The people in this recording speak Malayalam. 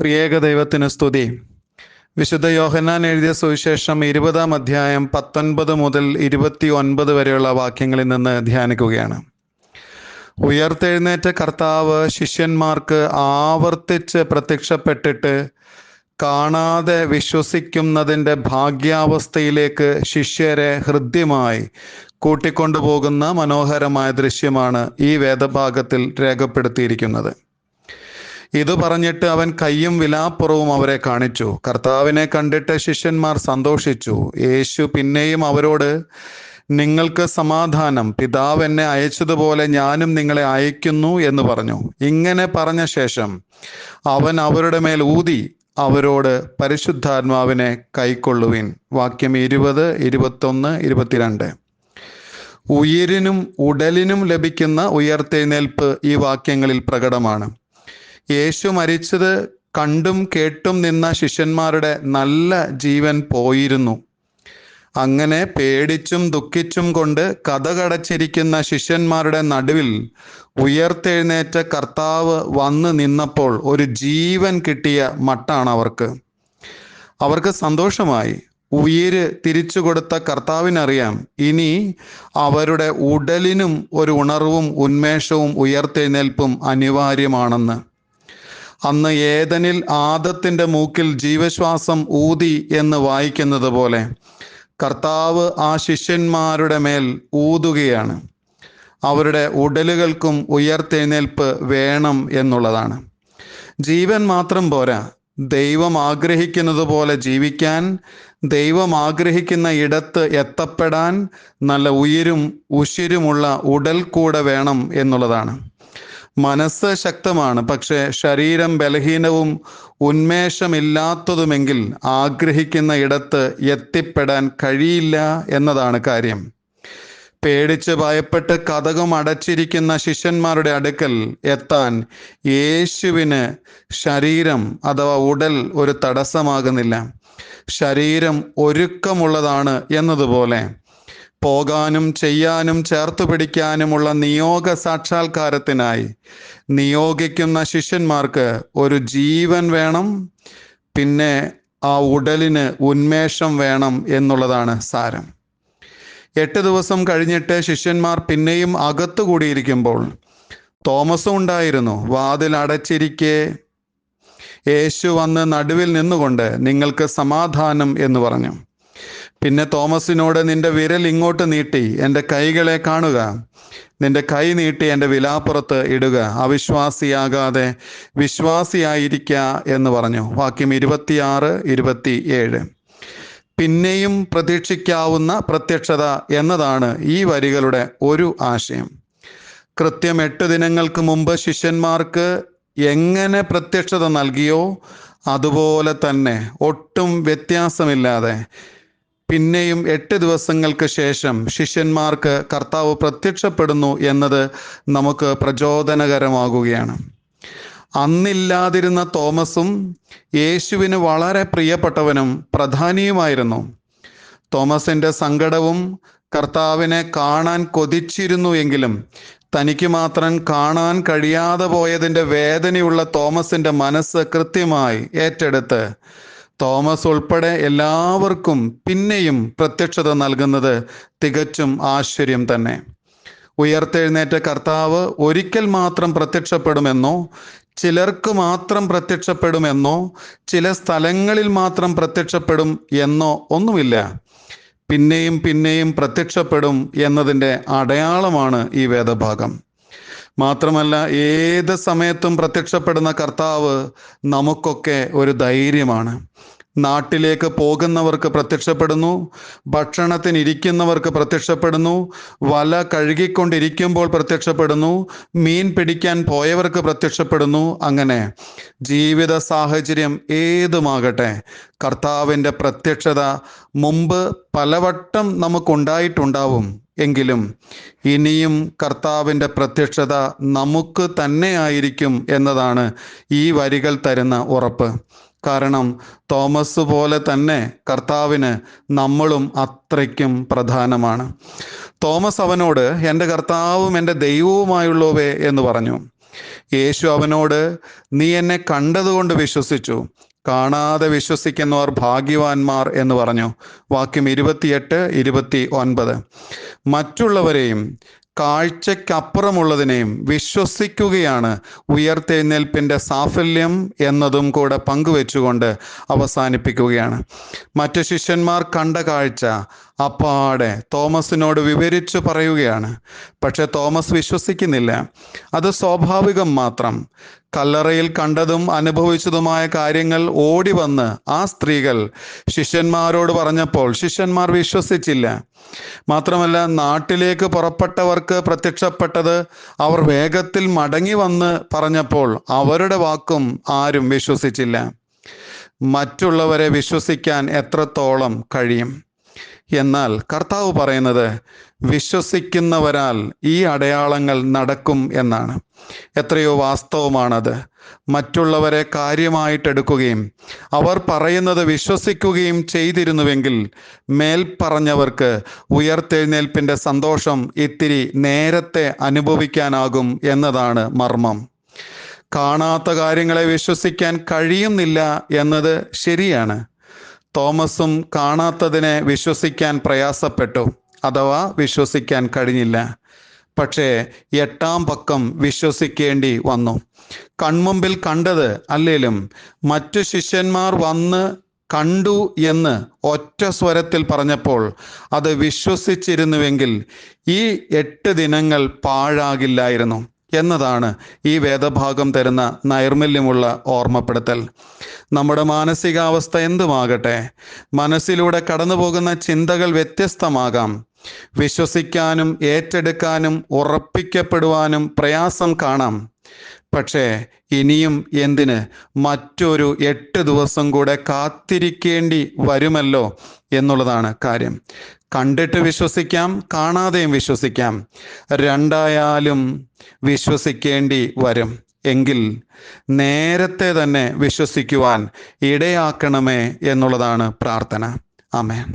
ത്രിയേക ദൈവത്തിന് സ്തുതി. വിശുദ്ധ യോഹന്നാൻ എഴുതിയ സുവിശേഷം ഇരുപതാം അധ്യായം പത്തൊൻപത് മുതൽ ഇരുപത്തി ഒൻപത് വരെയുള്ള വാക്യങ്ങളിൽ നിന്ന് ധ്യാനിക്കുകയാണ്. ഉയർത്തെഴുന്നേറ്റ കർത്താവ് ശിഷ്യന്മാർക്ക് ആവർത്തിച്ച് പ്രത്യക്ഷപ്പെട്ടിട്ട് കാണാതെ വിശ്വസിക്കുന്നതിന്റെ ഭാഗ്യാവസ്ഥയിലേക്ക് ശിഷ്യരെ ഹൃദ്യമായി കൂട്ടിക്കൊണ്ടുപോകുന്ന മനോഹരമായ ദൃശ്യമാണ് ഈ വേദഭാഗത്തിൽ രേഖപ്പെടുത്തിയിരിക്കുന്നത്. ഇത് പറഞ്ഞിട്ട് അവൻ കയ്യും വിലാപ്പുറവും അവരെ കാണിച്ചു. കർത്താവിനെ കണ്ടിട്ട് ശിഷ്യന്മാർ സന്തോഷിച്ചു. യേശു പിന്നെയും അവരോട് നിങ്ങൾക്ക് സമാധാനം. പിതാവ് എന്നെ അയച്ചതുപോലെ ഞാനും നിങ്ങളെ അയക്കുന്നു എന്ന് പറഞ്ഞു. ഇങ്ങനെ പറഞ്ഞ ശേഷം അവൻ അവരുടെ മേൽ ഊതി അവരോട് പരിശുദ്ധാത്മാവിനെ കൈക്കൊള്ളുവിൻ. വാക്യം ഇരുപത് ഇരുപത്തൊന്ന് ഇരുപത്തിരണ്ട്. ഉയിരിനും ഉടലിനും ലഭിക്കുന്ന ഉയർത്തെഴുന്നേൽപ്പ് ഈ വാക്യങ്ങളിൽ പ്രകടമാണ്. യേശു മരിച്ചത് കണ്ടും കേട്ടും നിന്ന ശിഷ്യന്മാരുടെ നല്ല ജീവൻ പോയിരുന്നു. അങ്ങനെ പേടിച്ചും ദുഃഖിച്ചും കൊണ്ട് കഥകടച്ചിരിക്കുന്ന ശിഷ്യന്മാരുടെ നടുവിൽ ഉയർത്തെഴുന്നേറ്റ കർത്താവ് വന്ന് നിന്നപ്പോൾ ഒരു ജീവൻ കിട്ടിയ മട്ടാണ് അവർക്ക്. അവർക്ക് സന്തോഷമായി. ഉയിര് തിരിച്ചു കൊടുത്ത കർത്താവിനറിയാം ഇനി അവരുടെ ഉടലിനും ഒരു ഉണർവും ഉന്മേഷവും ഉയർത്തെഴുന്നേൽപ്പും അനിവാര്യമാണെന്ന്. അന്ന് ഏതനിൽ ആദത്തിന്റെ മൂക്കിൽ ജീവശ്വാസം ഊതി എന്ന് വായിക്കുന്നത് പോലെ കർത്താവ് ആ ശിഷ്യന്മാരുടെ മേൽ ഊതുകയാണ്. അവരുടെ ഉടലുകൾക്കും ഉയർത്തെഴുന്നേൽപ്പ് വേണം എന്നുള്ളതാണ്. ജീവൻ മാത്രം പോരാ. ദൈവം ആഗ്രഹിക്കുന്നത് പോലെ ജീവിക്കാൻ ദൈവം ആഗ്രഹിക്കുന്ന ഇടത്ത് എത്തപ്പെടാൻ നല്ല ഉയരും ഉശിരുമുള്ള ഉടൽ കൂടെ വേണം എന്നുള്ളതാണ്. മനസ്സ് ശക്തമാണ് പക്ഷേ ശരീരം ബലഹീനവും ഉന്മേഷമില്ലാത്തതുമെങ്കിൽ ആഗ്രഹിക്കുന്ന ഇടത്ത് എത്തിപ്പെടാൻ കഴിയില്ല എന്നതാണ് കാര്യം. പേടിച്ച് ഭയപ്പെട്ട് കഥകം അടച്ചിരിക്കുന്ന ശിഷ്യന്മാരുടെ അടുക്കൽ എത്താൻ യേശുവിന് ശരീരം അഥവാ ഉടൽ ഒരു തടസ്സമാകുന്നില്ല. ശരീരം ഒരുക്കമുള്ളതാണ് എന്നതുപോലെ പോകാനും ചെയ്യാനും ചേർത്ത് പിടിക്കാനുമുള്ള നിയോഗ സാക്ഷാത്കാരത്തിനായി നിയോഗിക്കുന്ന ശിഷ്യന്മാർക്ക് ഒരു ജീവൻ വേണം പിന്നെ ആ ഉടലിന് ഉന്മേഷം വേണം എന്നുള്ളതാണ് സാരം. എട്ട് ദിവസം കഴിഞ്ഞിട്ട് ശിഷ്യന്മാർ പിന്നെയും അകത്തു കൂടിയിരിക്കുമ്പോൾ തോമസും ഉണ്ടായിരുന്നു വാതിൽ അടച്ചിരിക്കെ. യേശു വന്ന് നടുവിൽ നിന്നുകൊണ്ട് നിങ്ങൾക്ക് സമാധാനം എന്ന് പറഞ്ഞു. പിന്നെ തോമസിനോട് നിന്റെ വിരൽ ഇങ്ങോട്ട് നീട്ടി എന്റെ കൈകളെ കാണുക. നിന്റെ കൈ നീട്ടി എന്റെ വിലാപ്പുറത്ത് ഇടുക. അവിശ്വാസിയാകാതെ വിശ്വാസിയായിരിക്ക എന്ന് പറഞ്ഞു. വാക്യം ഇരുപത്തിയാറ് ഇരുപത്തി ഏഴ് പിന്നെയും പ്രതീക്ഷിക്കാവുന്ന പ്രത്യക്ഷത എന്നതാണ് ഈ വരികളുടെ ഒരു ആശയം. കൃത്യം എട്ട് ദിനങ്ങൾക്ക് മുമ്പ് ശിഷ്യന്മാർക്ക് എങ്ങനെ പ്രത്യക്ഷത നൽകിയോ അതുപോലെ തന്നെ ഒട്ടും വ്യത്യാസമില്ലാതെ പിന്നെയും എട്ട് ദിവസങ്ങൾക്ക് ശേഷം ശിഷ്യന്മാർക്ക് കർത്താവ് പ്രത്യക്ഷപ്പെടുന്നു എന്നത് നമുക്ക് പ്രചോദനകരമാകുകയാണ്. അന്നില്ലാതിരുന്ന തോമസും യേശുവിന് വളരെ പ്രിയപ്പെട്ടവനും പ്രധാനിയുമായിരുന്നു. തോമസിന്റെ സങ്കടവും കർത്താവിനെ കാണാൻ കൊതിച്ചിരുന്നു എങ്കിലും തനിക്ക് മാത്രം കാണാൻ കഴിയാതെ പോയതിന്റെ വേദനയുള്ള തോമസിന്റെ മനസ്സ് കൃത്യമായി ഏറ്റെടുത്ത് തോമസ് ഉൾപ്പെടെ എല്ലാവർക്കും പിന്നെയും പ്രത്യക്ഷത നൽകുന്നത് തികച്ചും ആശ്ചര്യം തന്നെ. ഉയർത്തെഴുന്നേറ്റ കർത്താവ് ഒരിക്കൽ മാത്രം പ്രത്യക്ഷപ്പെടുമെന്നോ ചിലർക്ക് മാത്രം പ്രത്യക്ഷപ്പെടുമെന്നോ ചില സ്ഥലങ്ങളിൽ മാത്രം പ്രത്യക്ഷപ്പെടും എന്നോ ഒന്നുമില്ല. പിന്നെയും പിന്നെയും പ്രത്യക്ഷപ്പെടും എന്നതിന്റെ അടയാളമാണ് ഈ വേദഭാഗം. മാത്രമല്ല ഏത് സമയത്തും പ്രത്യക്ഷപ്പെടുന്ന കർത്താവ് നമുക്കൊക്കെ ഒരു ധൈര്യമാണ്. നാട്ടിലേക്ക് പോകുന്നവർക്ക് പ്രത്യക്ഷപ്പെടുന്നു ഭക്ഷണത്തിന് ഇരിക്കുന്നവർക്ക് പ്രത്യക്ഷപ്പെടുന്നു വല കഴുകിക്കൊണ്ടിരിക്കുമ്പോൾ പ്രത്യക്ഷപ്പെടുന്നു മീൻ പിടിക്കാൻ പോയവർക്ക് പ്രത്യക്ഷപ്പെടുന്നു അങ്ങനെ ജീവിത സാഹചര്യം ഏതുമാകട്ടെ കർത്താവിന്റെ പ്രത്യക്ഷത മുമ്പ് പലവട്ടം നമുക്കുണ്ടായിട്ടുണ്ടാവും. എങ്കിലും ഇനിയും കർത്താവിന്റെ പ്രത്യക്ഷത നമുക്ക് തന്നെ ആയിരിക്കും എന്നതാണ് ഈ വരികൾ തരുന്ന ഉറപ്പ്. കാരണം തോമസ് പോലെ തന്നെ കർത്താവിന് നമ്മളും അത്രയ്ക്കും പ്രധാനമാണ്. തോമസ് അവനോട് എന്റെ കർത്താവും എന്റെ ദൈവവുമായുള്ളവേ എന്ന് പറഞ്ഞു. യേശു അവനോട് നീ എന്നെ കണ്ടതുകൊണ്ട് വിശ്വസിച്ചു. കാണാതെ വിശ്വസിക്കുന്നവർ ഭാഗ്യവാന്മാർ എന്ന് പറഞ്ഞു. വാക്യം ഇരുപത്തിയെട്ട് ഇരുപത്തി ഒൻപത് മറ്റുള്ളവരെയും കാഴ്ചയ്ക്കപ്പുറമുള്ളതിനെയും വിശ്വസിക്കുകയാണ് ഉയർത്തെഴുന്നേൽപ്പിന്റെ സാഫല്യം എന്നതും കൂടെ പങ്കുവെച്ചുകൊണ്ട് അവസാനിപ്പിക്കുകയാണ്. മറ്റു ശിഷ്യന്മാർ കണ്ട കാഴ്ച അപ്പാടെ തോമസിനോട് വിവരിച്ചു പറയുകയാണ്. പക്ഷെ തോമസ് വിശ്വസിക്കുന്നില്ല. അത് സ്വാഭാവികം മാത്രം. കല്ലറയിൽ കണ്ടതും അനുഭവിച്ചതുമായ കാര്യങ്ങൾ ഓടി വന്ന് ആ സ്ത്രീകൾ ശിഷ്യന്മാരോട് പറഞ്ഞപ്പോൾ ശിഷ്യന്മാർ വിശ്വസിച്ചില്ല. മാത്രമല്ല നാട്ടിലേക്ക് പുറപ്പെട്ടവർക്ക് പ്രത്യക്ഷപ്പെട്ടത് അവർ വേഗത്തിൽ മടങ്ങി വന്ന് പറഞ്ഞപ്പോൾ അവരുടെ വാക്കും ആരും വിശ്വസിച്ചില്ല. മറ്റുള്ളവരെ വിശ്വസിക്കാൻ എത്രത്തോളം കഴിയും? എന്നാൽ കർത്താവ് പറയുന്നത് വിശ്വസിക്കുന്നവരാൽ ഈ അടയാളങ്ങൾ നടക്കും എന്നാണ്. എത്രയോ വാസ്തവമാണത്. മറ്റുള്ളവരെ കാര്യമായിട്ടെടുക്കുകയും അവർ പറയുന്നത് വിശ്വസിക്കുകയും ചെയ്തിരുന്നുവെങ്കിൽ മേൽപ്പറഞ്ഞവർക്ക് ഉയർത്തെഴുന്നേൽപ്പിന്റെ സന്തോഷം ഇത്തിരി നേരത്തെ അനുഭവിക്കാനാകും എന്നതാണ് മർമ്മം. കാണാത്ത കാര്യങ്ങളെ വിശ്വസിക്കാൻ കഴിയുന്നില്ല എന്നത് ശരിയാണ്. തോമസും കാണാത്തതിനെ വിശ്വസിക്കാൻ പ്രയാസപ്പെട്ടു അഥവാ വിശ്വസിക്കാൻ കഴിഞ്ഞില്ല. പക്ഷേ എട്ടാം പക്കം വിശ്വസിക്കേണ്ടി വന്നു. കൺമുമ്പിൽ കണ്ടത് അല്ലേലും മറ്റു ശിഷ്യന്മാർ വന്ന് കണ്ടു എന്ന് ഒറ്റ സ്വരത്തിൽ പറഞ്ഞപ്പോൾ അത് വിശ്വസിച്ചിരുന്നുവെങ്കിൽ ഈ എട്ട് ദിനങ്ങൾ പാഴാകില്ലായിരുന്നു എന്നതാണ് ഈ വേദഭാഗം തരുന്ന നൈർമല്യമുള്ള ഓർമ്മപ്പെടുത്തൽ. നമ്മുടെ മാനസികാവസ്ഥ എന്തുമാകട്ടെ? മനസ്സിലൂടെ കടന്നു പോകുന്ന ചിന്തകൾ വ്യത്യസ്തമാകാം. വിശ്വസിക്കാനും ഏറ്റെടുക്കാനും ഉറപ്പിക്കപ്പെടുവാനും പ്രയാസം കാണാം. പക്ഷേ ഇനിയും എന്തിന്? മറ്റൊരു എട്ട് ദിവസം കൂടെ കാത്തിരിക്കേണ്ടി വരുമല്ലോ എന്നുള്ളതാണ് കാര്യം. കണ്ടിട്ട് വിശ്വസിക്കാം കാണാതെയും വിശ്വസിക്കാം. രണ്ടായാലും വിശ്വസിക്കേണ്ടി വരും. എങ്കിൽ നേരത്തെ തന്നെ വിശ്വസിക്കുവാൻ ഇടയാക്കണമേ എന്നുള്ളതാണ് പ്രാർത്ഥന. ആമേൻ.